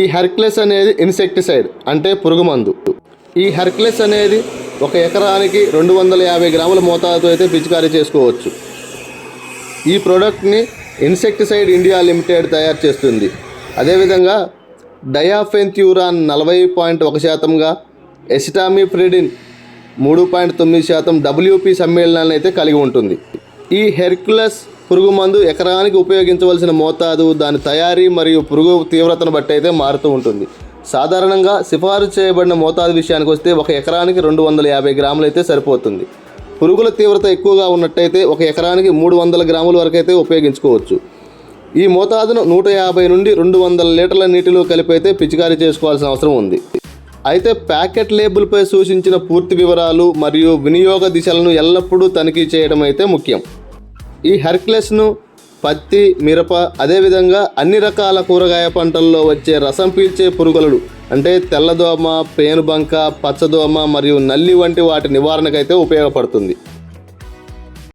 ఈ హెర్క్లెస్ అనేది ఇన్సెక్టిసైడ్ అంటే పురుగు మందు ఈ హెర్క్లెస్ అనేది ఒక ఎకరానికి రెండు వందల యాభై గ్రాముల మోతాదుతో అయితే పిచికారీ చేసుకోవచ్చు. ఈ ప్రోడక్ట్ని ఇన్సెక్టిసైడ్ ఇండియా లిమిటెడ్ తయారు చేస్తుంది. అదేవిధంగా డయాఫెన్థ్యూరాన్ నలభై పాయింట్ ఒక శాతంగా ఎసిటామిఫ్రిడిన్ మూడు పాయింట్ తొమ్మిది శాతం డబ్ల్యూపీ సమ్మేళనాన్ని అయితే కలిగి ఉంటుంది. ఈ హెర్క్యులస్ పురుగు మందు ఎకరానికి ఉపయోగించవలసిన మోతాదు దాని తయారీ మరియు పురుగు తీవ్రతను బట్టి అయితే మారుతూ ఉంటుంది. సాధారణంగా సిఫారసు చేయబడిన మోతాదు విషయానికి వస్తే ఒక ఎకరానికి రెండు వందల యాభై గ్రాములు అయితే సరిపోతుంది. పురుగుల తీవ్రత ఎక్కువగా ఉన్నట్టయితే ఒక ఎకరానికి మూడు వందల గ్రాముల వరకు అయితే ఉపయోగించుకోవచ్చు. ఈ మోతాదును నూట యాభై నుండి రెండు వందల లీటర్ల నీటిలో కలిపి అయితే పిచికారీ చేసుకోవాల్సిన అవసరం ఉంది. అయితే ప్యాకెట్ లేబుల్పై సూచించిన పూర్తి వివరాలు మరియు వినియోగ దిశలను ఎల్లప్పుడూ తనిఖీ చేయడం అయితే ముఖ్యం. ఈ హెర్క్లెస్ను పత్తి మిరప అదేవిధంగా అన్ని రకాల కూరగాయ పంటల్లో వచ్చే రసం పీల్చే పురుగులు అంటే తెల్లదోమ పేనుబంక పచ్చదోమ మరియు నల్లి వంటి వాటి నివారణకైతే ఉపయోగపడుతుంది.